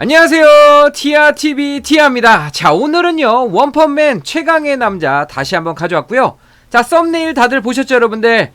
안녕하세요. 티아TV 티아입니다. 자 오늘은요 원펀맨 최강의 남자 다시 한번 가져왔고요. 자 썸네일 다들 보셨죠 여러분들?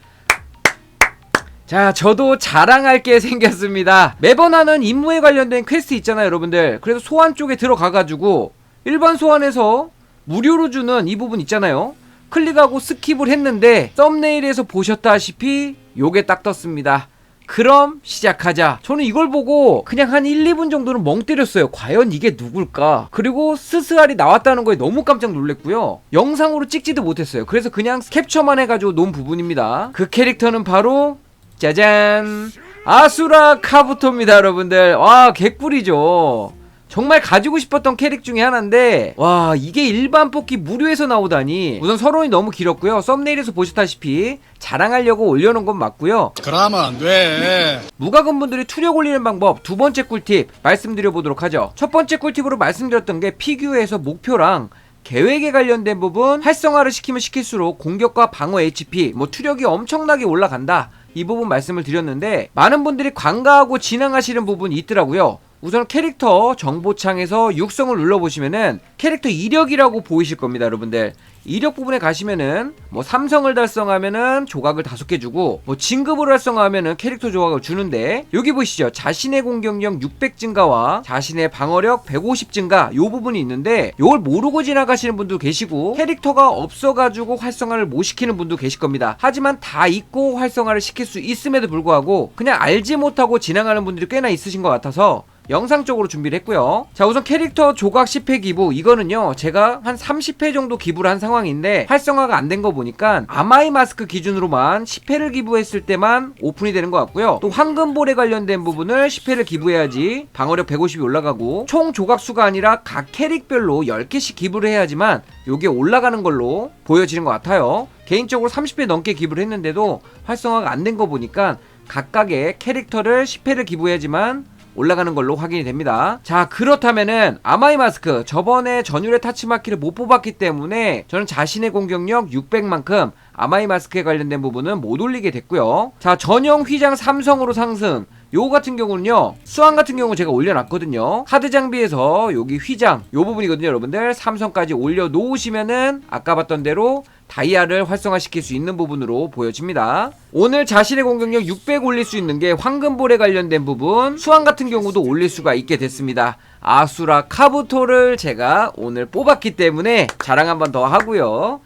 자 저도 자랑할 게 생겼습니다. 매번 하는 임무에 관련된 퀘스트 있잖아요 여러분들. 그래서 소환 쪽에 들어가가지고 일반 소환에서 무료로 주는 이 부분 있잖아요. 클릭하고 스킵을 했는데 썸네일에서 보셨다시피 요게 딱 떴습니다 그럼 시작하자. 저는 이걸 보고 그냥 한 1, 2분 정도는 멍 때렸어요. 과연 이게 누굴까? 그리고 스스알이 나왔다는 거에 너무 깜짝 놀랐고요. 영상으로 찍지도 못했어요. 그래서 그냥 캡처만 해가지고 놓은 부분입니다. 그 캐릭터는 바로 짜잔 아수라 카부토입니다 여러분들 와 개꿀이죠 정말 가지고 싶었던 캐릭 중에 하나인데 와 이게 일반 뽑기 무료에서 나오다니 우선 서론이 너무 길었고요 썸네일에서 보셨다시피 자랑하려고 올려놓은 건 맞고요 그러면 안 돼. 무과금 분들이 투력 올리는 방법 두 번째 꿀팁 말씀드려 보도록 하죠. 첫 번째 꿀팁으로 말씀드렸던 게 피규어에서 목표랑 계획에 관련된 부분 활성화를 시키면 시킬수록 공격과 방어 HP, 뭐 투력이 엄청나게 올라간다. 이 부분 말씀을 드렸는데 많은 분들이 관가하고 진행하시는 부분이 있더라고요. 우선 캐릭터 정보창에서 육성을 눌러보시면은 캐릭터 이력이라고 보이실 겁니다, 여러분들. 이력 부분에 가시면은 뭐 삼성을 달성하면은 조각을 다섯 개 주고 뭐 진급을 달성하면은 캐릭터 조각을 주는데 여기 보시죠 자신의 공격력 600 증가와 자신의 방어력 150 증가 요 부분이 있는데 요걸 모르고 지나가시는 분도 계시고 캐릭터가 없어가지고 활성화를 못 시키는 분도 계실 겁니다 하지만 다 있고 활성화를 시킬 수 있음에도 불구하고 그냥 알지 못하고 지나가는 분들이 꽤나 있으신 것 같아서 영상 쪽으로 준비를 했고요. 자, 우선 캐릭터 조각 10회 기부. 이거는요, 제가 한 30회 정도 기부를 한 상황인데, 활성화가 안 된 거 보니까, 아마이 마스크 기준으로만 10회를 기부했을 때만 오픈이 되는 것 같고요. 또 황금볼에 관련된 부분을 10회를 기부해야지 방어력 150이 올라가고, 총 조각 수가 아니라 각 캐릭별로 10개씩 기부를 해야지만, 요게 올라가는 걸로 보여지는 것 같아요. 개인적으로 30회 넘게 기부를 했는데도 활성화가 안 된 거 보니까, 각각의 캐릭터를 10회를 기부해야지만 올라가는 걸로 확인이 됩니다. 자, 그렇다면은 아마이 마스크 저번에 전율의 타치마키를 못 뽑았기 때문에 저는 자신의 공격력 600만큼 아마이 마스크에 관련된 부분은 못 올리게 됐고요. 자, 전용 휘장 삼성으로 상승. 요 같은 경우는요 수완 같은 경우 제가 올려놨거든요. 카드 장비에서 여기 휘장 요 부분이거든요 여러분들. 삼성까지 올려 놓으시면은 아까 봤던 대로 다이아를 활성화시킬 수 있는 부분으로 보여집니다. 오늘 자신의 공격력 600 올릴 수 있는 게 황금볼에 관련된 부분. 수완 같은 경우도 올릴 수가 있게 됐습니다. 아수라 카부토를 제가 오늘 뽑았기 때문에 자랑 한번 더 하고요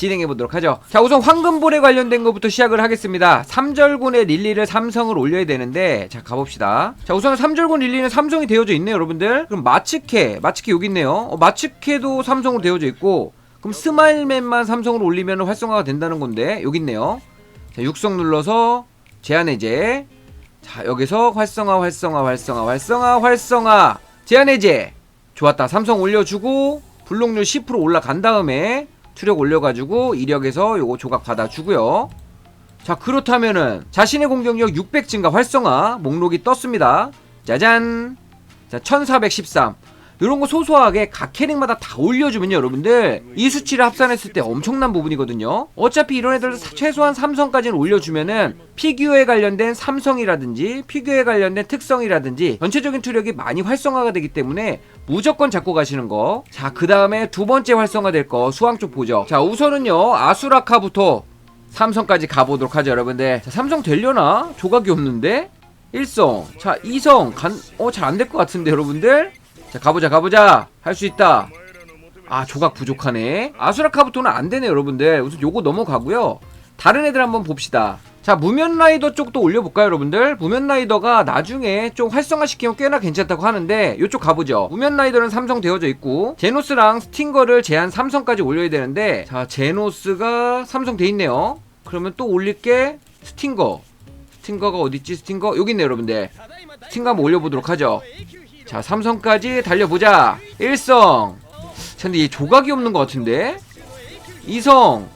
진행해 보도록 하죠. 자, 우선 황금볼에 관련된 것부터 시작을 하겠습니다. 삼절군의 릴리를 삼성을 올려야 되는데, 자, 가봅시다. 자, 우선 삼절군 릴리는 삼성이 되어져 있네요, 여러분들. 그럼 마츠케, 마츠케 여기 있네요. 어, 마츠케도 삼성으로 되어져 있고, 그럼 스마일맨만 삼성으로 올리면 활성화가 된다는 건데, 여기 있네요. 자, 육성 눌러서 제한 해제. 자, 여기서 활성화, 활성화, 활성화, 활성화, 활성화. 제한 해제. 좋았다. 삼성 올려주고, 불록률 10% 올라간 다음에, 투력 올려가지고 이력에서 요거 조각 받아주고요. 자 그렇다면은 자신의 공격력 600 증가 활성화 목록이 떴습니다. 짜잔! 자 1413 이런 거 소소하게 각 캐릭마다 다 올려주면요 여러분들 이 수치를 합산했을 때 엄청난 부분이거든요 어차피 이런 애들 최소한 삼성까지는 올려주면은 피규어에 관련된 삼성이라든지 피규어에 관련된 특성이라든지 전체적인 투력이 많이 활성화가 되기 때문에 무조건 잡고 가시는 거. 자, 그 다음에 두 번째 활성화될 거 수왕 쪽 보죠. 자, 우선은요, 아수라카부터 삼성까지 가보도록 하죠, 여러분들. 자, 삼성 되려나? 조각이 없는데? 1성. 자, 2성. 간, 어, 잘 안 될 것 같은데, 여러분들? 자, 가보자, 가보자. 할 수 있다. 아, 조각 부족하네. 아수라카부터는 안 되네, 여러분들. 우선 요거 넘어가고요. 다른 애들 한번 봅시다. 자 무면 라이더 쪽도 올려볼까요 여러분들 무면 라이더가 나중에 좀 활성화시키면 꽤나 괜찮다고 하는데 이쪽 가보죠 무면 라이더는 삼성 되어져 있고 제노스랑 스팅거를 제한 삼성까지 올려야 되는데 자 제노스가 삼성 돼 있네요 그러면 또 올릴게 스팅거 스팅거가 어딨지 스팅거 여기 있네 여러분들 스팅거 한번 올려보도록 하죠 자 삼성까지 달려보자. 1성. 자 근데 얘 조각이 없는 것 같은데? 2성.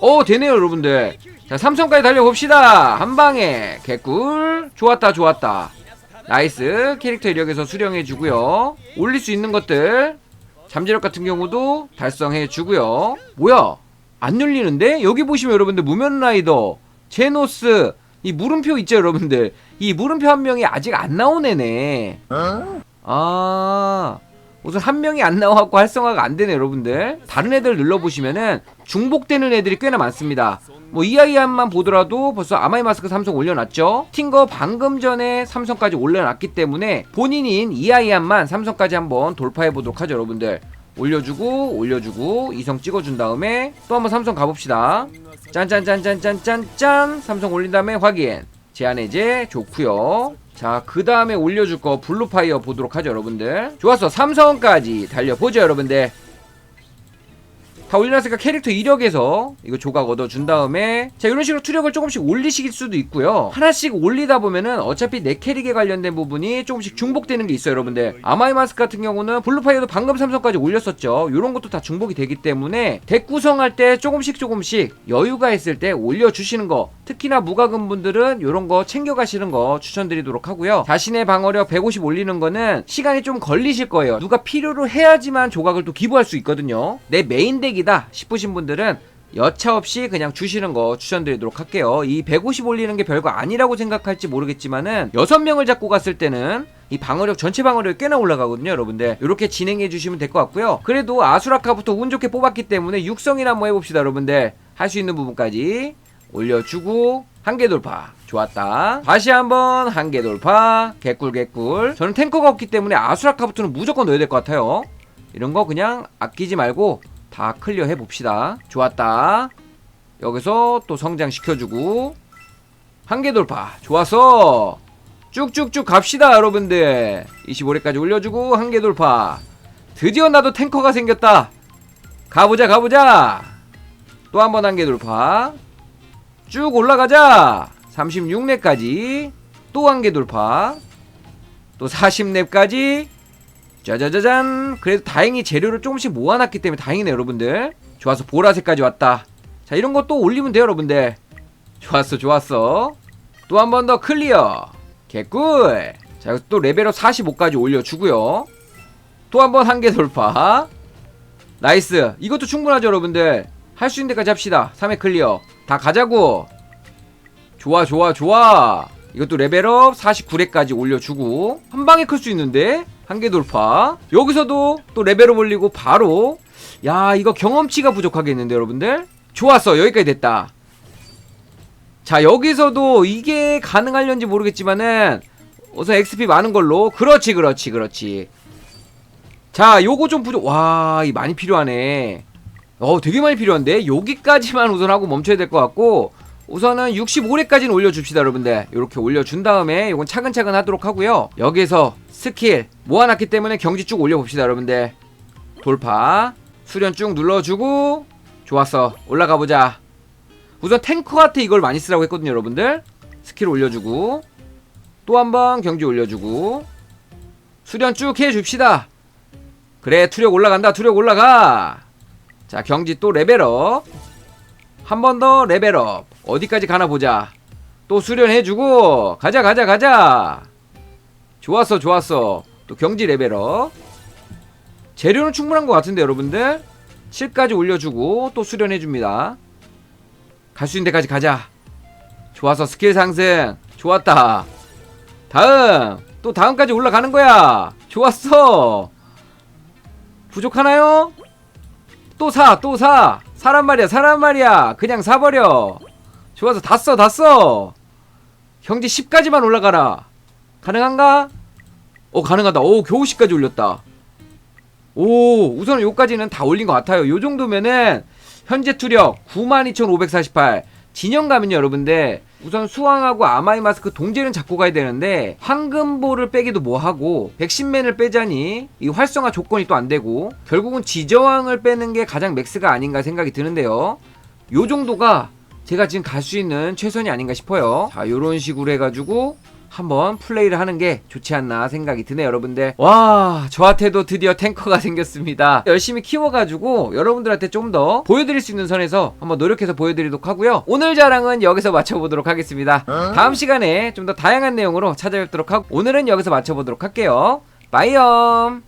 어 되네요 여러분들. 자 삼성까지 달려봅시다. 한방에. 개꿀. 좋았다 좋았다. 나이스. 캐릭터 이력에서 수령해주고요. 올릴 수 있는 것들. 잠재력 같은 경우도 달성해주고요. 뭐야? 안 열리는데? 여기 보시면 여러분들 무면라이더 제노스 이 물음표 있죠 여러분들? 이 물음표 한 명이 아직 안 나온 애네 아 우선 한 명이 안 나와갖고 활성화가 안 되네 여러분들. 다른 애들 눌러보시면은 중복되는 애들이 꽤나 많습니다. 뭐 이아이안만 보더라도 벌써 아마이 마스크 삼성 올려놨죠? 팅거 방금 전에 삼성까지 올려놨기 때문에 본인인 이아이안만 삼성까지 한번 돌파해보도록 하죠 여러분들. 올려주고 올려주고 이성 찍어준 다음에 또 한번 삼성 가봅시다. 짠짠짠짠짠짠짠. 삼성 올린 다음에 확인. 제한 해제 좋구요 자 그 다음에 올려줄 거 블루파이어 보도록 하죠 여러분들. 좋았어. 삼성까지 달려보죠 여러분들 다 올려놨으니까 캐릭터 이력에서 이거 조각 얻어준 다음에 자 이런 식으로 투력을 조금씩 올리실 수도 있고요. 하나씩 올리다 보면은 어차피 내 캐릭에 관련된 부분이 조금씩 중복되는 게 있어요 여러분들. 아마이 마스크 같은 경우는 블루파이어도 방금 삼성까지 올렸었죠. 이런 것도 다 중복이 되기 때문에 덱 구성할 때 조금씩 조금씩 여유가 있을 때 올려주시는 거. 특히나 무과금 분들은 이런 거 챙겨가시는 거 추천드리도록 하고요. 자신의 방어력 150 올리는 거는 시간이 좀 걸리실 거예요. 누가 필요로 해야지만 조각을 또 기부할 수 있거든요. 내 메인 덱이 다 싶으신 분들은 여차 없이 그냥 주시는 거 추천드리도록 할게요. 이 150 올리는 게 별거 아니라고 생각할지 모르겠지만은 6명을 잡고 갔을 때는 이 방어력 전체 방어력이 꽤나 올라가거든요, 여러분들. 이렇게 진행해 주시면 될 것 같고요. 그래도 아수라카부터 운 좋게 뽑았기 때문에 육성이나 한번 해봅시다, 여러분들. 할 수 있는 부분까지 올려주고 한 개 돌파. 좋았다. 다시 한번 한 개 돌파. 개꿀 개꿀. 저는 탱커가 없기 때문에 아수라카부터는 무조건 넣어야 될 것 같아요. 이런 거 그냥 아끼지 말고 다 클리어 해봅시다. 좋았다. 여기서 또 성장시켜주고 한개 돌파. 좋았어. 쭉쭉쭉 갑시다 여러분들. 25회까지 올려주고 한개 돌파. 드디어 나도 탱커가 생겼다. 가보자 가보자. 또 한 번한개 돌파. 쭉 올라가자. 36렙까지 또한개 돌파. 또 40렙까지 짜자자잔. 그래도 다행히 재료를 조금씩 모아놨기 때문에 다행이네 여러분들. 좋아서 보라색까지 왔다. 자 이런 거 또 올리면 돼요 여러분들. 좋았어 좋았어. 또 한 번 더 클리어. 개꿀. 자또 레벨업 45까지 올려주고요. 또 한 번 한 개 돌파. 나이스. 이것도 충분하죠 여러분들? 할 수 있는 데까지 합시다. 3회 클리어. 다 가자고. 좋아 좋아 좋아. 이것도 레벨업 49회까지 올려주고. 한 방에 클 수 있는데 한개 돌파. 여기서도 또 레벨업 올리고 바로 야 이거 경험치가 부족하겠는데 여러분들. 좋았어. 여기까지 됐다. 자 여기서도 이게 가능할런지 모르겠지만은 우선 XP 많은 걸로. 그렇지 그렇지 그렇지. 자 요거 좀 부족 와 이 많이 필요하네. 어 되게 많이 필요한데? 여기까지만 우선 하고 멈춰야 될 것 같고 우선은 65회까지는 올려줍시다 여러분들. 이렇게 올려준 다음에 이건 차근차근 하도록 하고요. 여기서 스킬 모아놨기 때문에 경지 쭉 올려봅시다 여러분들. 돌파. 수련 쭉 눌러주고 좋았어. 올라가보자. 우선 탱커한테 이걸 많이 쓰라고 했거든요 여러분들. 스킬 올려주고 또 한 번 경지 올려주고 수련 쭉 해줍시다. 그래 투력 올라간다 투력 올라가. 자 경지 또 레벨업. 한 번 더 레벨업. 어디까지 가나 보자. 또 수련해주고 가자 가자 가자 좋았어 좋았어 또 경지 레벨업 재료는 충분한 것 같은데 여러분들 7까지 올려주고 또 수련해줍니다 갈 수 있는 데까지 가자 좋았어 스킬 상승 좋았다 다음 또 다음까지 올라가는 거야 좋았어 부족하나요? 또 사, 또 사. 사람 말이야, 사람 말이야. 그냥 사버려. 좋아서 다 써, 다 써. 형제 10까지만 올라가라. 가능한가? 어, 가능하다. 오, 겨우 10까지 올렸다. 오, 우선 요까지는 다 올린 것 같아요. 요 정도면은 현재 투력 92,548. 진영감은요, 여러분들. 우선 수왕하고 아마이 마스크 동제는 잡고 가야 되는데 황금볼을 빼기도 뭐하고 백신맨을 빼자니 이 활성화 조건이 또 안되고 결국은 지저왕을 빼는 게 가장 맥스가 아닌가 생각이 드는데요 요 정도가 제가 지금 갈 수 있는 최선이 아닌가 싶어요 자 요런 식으로 해가지고 한번 플레이를 하는 게 좋지 않나 생각이 드네요 여러분들. 와 저한테도 드디어 탱커가 생겼습니다. 열심히 키워가지고 여러분들한테 좀 더 보여드릴 수 있는 선에서 한번 노력해서 보여드리도록 하고요. 오늘 자랑은 여기서 마쳐보도록 하겠습니다. 다음 시간에 좀 더 다양한 내용으로 찾아뵙도록 하고 오늘은 여기서 마쳐보도록 할게요. 바이엄